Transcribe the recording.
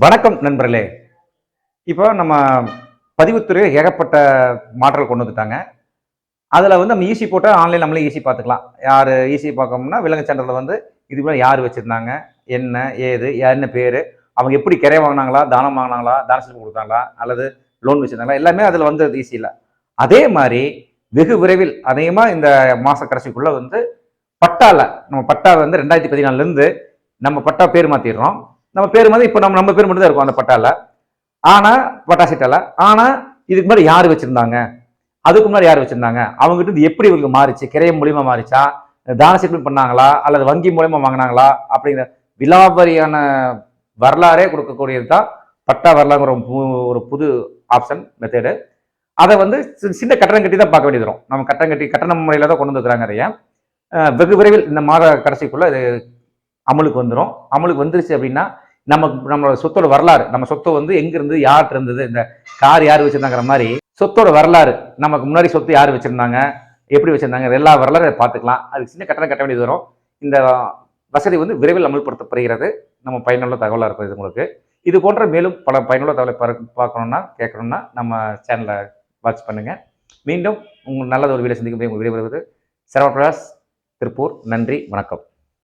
வணக்கம் நண்பர்களே. இப்போ நம்ம பதிவுத்துறை ஏகப்பட்ட மாற்றல் கொண்டு வந்துட்டாங்க. அதில் வந்து நம்ம ஈஸி போட்டால் ஆன்லைன் நம்மளே ஈஸி பார்த்துக்கலாம். யார் ஈஸி பார்க்கணும்னா விலங்கு சென்டரில் வந்து இதுக்குள்ள யார் வச்சுருந்தாங்க? என்ன ஏது என்ன பேர்? அவங்க எப்படி கிரை வாங்கினாங்களா? தானம் வாங்கினாங்களா? தான செலவு கொடுத்தாங்களா? அல்லது லோன் வச்சுருந்தாங்களா? எல்லாமே அதில் வந்து ஈஸி இல்லை அதே மாதிரி வெகு விரைவில் அதிகமாக இந்த மாத கடைசிக்குள்ளே வந்து பட்டாவில் நம்ம பட்டா வந்து ரெண்டாயிரத்தி பதினாலுலேருந்து நம்ம பட்டா பேர் மாற்றிடுறோம் நம்ம பேர் வந்து இப்போ நம்ம நம்ம பேர் மட்டும் தான் இருக்கும் அந்த பட்டால. ஆனால் பட்டா சீட்டால ஆனால் இதுக்கு முன்னாடி யார் வச்சுருந்தாங்க? அதுக்கு முன்னாடி யார் வச்சுருந்தாங்க? அவங்ககிட்ட இது எப்படி இவங்களுக்கு மாறிச்சு? கிரையம் மூலியமாக மாறிச்சா? தான செட்டில் பண்ணாங்களா? அல்லது வங்கி மூலயமா வாங்கினாங்களா? அப்படிங்கிற விலாபரியான வரலாறே கொடுக்கக்கூடியது தான் பட்டா வரலாறுங்கிற ஒரு பு- ஒரு புது ஆப்ஷன் மெத்தேடு அதை வந்து சி- சின்ன கட்டணம் கட்டி தான் பார்க்க வேண்டியது வரும். நம்ம கட்டணம் கட்டி கட்டண முறையில் தான் கொண்டு வந்துருக்காங்க அதைய வெகு விரைவில் இந்த மாத கடைசிக்குள்ளே இது அமலுக்கு வந்துடும் அமலுக்கு வந்துருச்சு அப்படின்னா நமக்கு நம்மளோட சொத்தோட வரலாறு நம்ம சொத்து வந்து எங்கேருந்து யார்கிட்ட இருந்தது இந்த கார் யார் வச்சுருந்தாங்கிற மாதிரி சொத்தோட வரலாறு நமக்கு முன்னாடி சொத்து யார் வச்சுருந்தாங்க எப்படி வச்சுருந்தாங்க எல்லா வரலாறு பார்த்துக்கலாம். அதுக்கு சின்ன கட்டணம் கட்ட வேண்டியது வரும். இந்த வசதி வந்து விரைவில் அமல்படுத்தப்படுகிறது. நம்ம பயனுள்ள தகவலாக இருக்கும் இது உங்களுக்கு. இது போன்ற மேலும் பல பயனுள்ள தகவலை பார்க்க- பார்க்கணும்னா கேட்கணும்னா நம்ம சேனலை வாட்ச் பண்ணுங்கள் மீண்டும் உங்கள் நல்லது ஒரு வீடியோ சந்திக்கும் போது உங்களுக்கு விடைபெறுவது சரவண பிரகாஷ் திருப்பூர். நன்றி வணக்கம்.